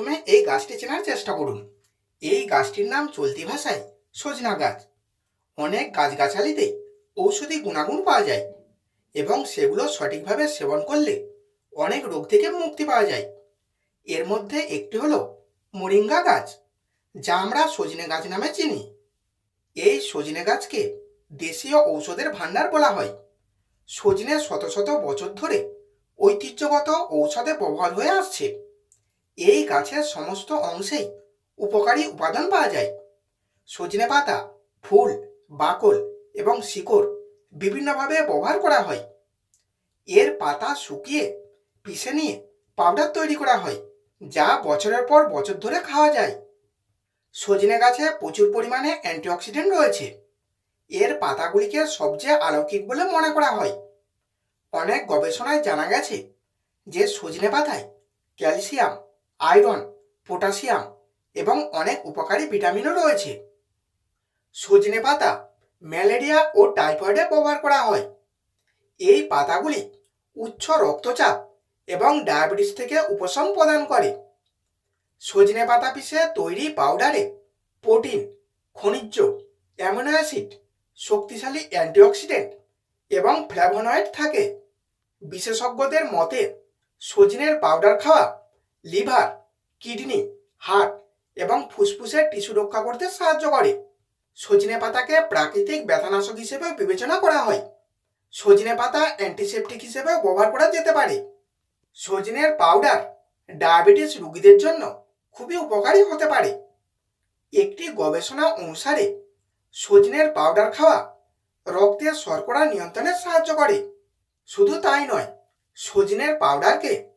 প্রথমে এই গাছটি চেনার চেষ্টা করুন। এই গাছটির নাম চলতি ভাষায় সজনা গাছ। অনেক গাছগাছালিতে ঔষধি গুণাগুণ পাওয়া যায় এবং সেগুলো সঠিকভাবে সেবন করলে অনেক রোগ থেকে মুক্তি পাওয়া যায়। এর মধ্যে একটি হলো মোরিঙ্গা গাছ, যা আমরা সজনে গাছ নামে চিনি। এই সজনে গাছকে দেশীয় ঔষধের ভাণ্ডার বলা হয়। সজনে শত শত বছর ধরে ঐতিহ্যগত ঔষধে ব্যবহার হয়ে আসছে। এই গাছের সমস্ত অংশেই উপকারী উপাদান পাওয়া যায়। সজনে পাতা, ফুল, বাকল এবং শিকড় বিভিন্নভাবে ব্যবহার করা হয়। এর পাতা শুকিয়ে পিষে নিয়ে পাউডার তৈরি করা হয়, যা বছরের পর বছর ধরে খাওয়া যায়। সজনে গাছে প্রচুর পরিমাণে অ্যান্টিঅক্সিডেন্ট রয়েছে। এর পাতাগুলিকে সবচেয়ে আলৌকিক বলে মনে করা হয়। অনেক গবেষণায় জানা গেছে যে সজনে পাতায় ক্যালসিয়াম আয়রন, পটাশিয়াম এবং অনেক উপকারী ভিটামিনও রয়েছে। সজনে পাতা, ম্যালেরিয়া ও টাইফয়েডে ব্যবহার করা হয়। এই পাতাগুলি উচ্চ রক্তচাপ এবং ডায়াবেটিস থেকে উপশম প্রদান করে। সজনে পাতা পিষে তৈরি পাউডারে প্রোটিন, খনিজ, অ্যামিনো অ্যাসিড, শক্তিশালী অ্যান্টিঅক্সিডেন্ট এবং ফ্ল্যাভোনয়েড থাকে। বিশেষজ্ঞদের মতে, সজনের পাউডার খাওয়া লিভার, কিডনি, হার্ট এবং ফুসফুসের টিস্যু রক্ষা করতে সাহায্য করে। সজনে পাতাকে প্রাকৃতিক ব্যথানাশক হিসেবে বিবেচনা করা হয়। সজনে পাতা অ্যান্টিসেপটিক হিসেবেও ব্যবহার করা যেতে পারে। সজনের পাউডার ডায়াবেটিস রোগীদের জন্য খুবই উপকারী হতে পারে। একটি গবেষণা অনুসারে, সজনের পাউডার খাওয়া রক্তের শর্করা নিয়ন্ত্রণে সাহায্য করে। শুধু তাই নয়, সজনের পাউডারকে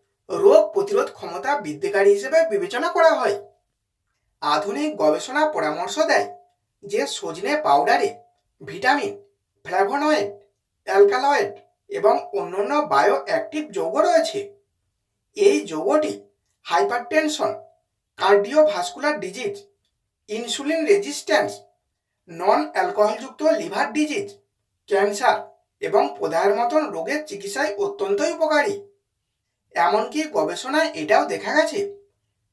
রোগ প্রতিরোধ ক্ষমতা বৃদ্ধিকারী হিসেবে বিবেচনা করা হয়। আধুনিক গবেষণা পরামর্শ দেয় যে সজনে পাউডারে ভিটামিন ফ্ল্যাভোনয়েড অ্যালকালয়েড এবং অন্যান্য বায়ো অ্যাক্টিভ যৌগ রয়েছে। এই যৌগটি hypertension, cardiovascular disease, insulin resistance non অ্যালকোহলযুক্ত liver disease, cancer এবং প্রদাহের মতন রোগের চিকিৎসায় অত্যন্তই উপকারী। এমনকি গবেষণায় এটাও দেখা গেছে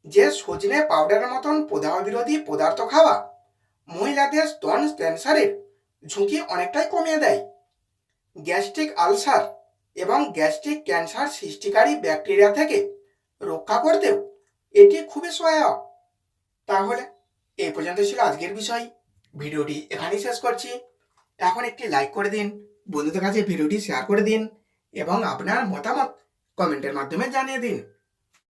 যে সজনে পাউডারের মতন প্রদাহ বিরোধী পদার্থ খাওয়া মহিলাদের স্তন ক্যান্সারের ঝুঁকি অনেকটাই কমিয়ে দেয়। গ্যাস্ট্রিক আলসার এবং গ্যাস্ট্রিক ক্যান্সার সৃষ্টিকারী ব্যাকটেরিয়া থেকে রক্ষা করতেও এটি খুবই সহায়ক। তাহলে এই পর্যন্ত ছিল আজকের বিষয়। ভিডিওটি এখানেই শেষ করছি। এখন একটি লাইক করে দিন। বন্ধুদের কাছে ভিডিওটি শেয়ার করে দিন এবং আপনার মতামত কমেন্টের মাধ্যমে জানিয়ে দিন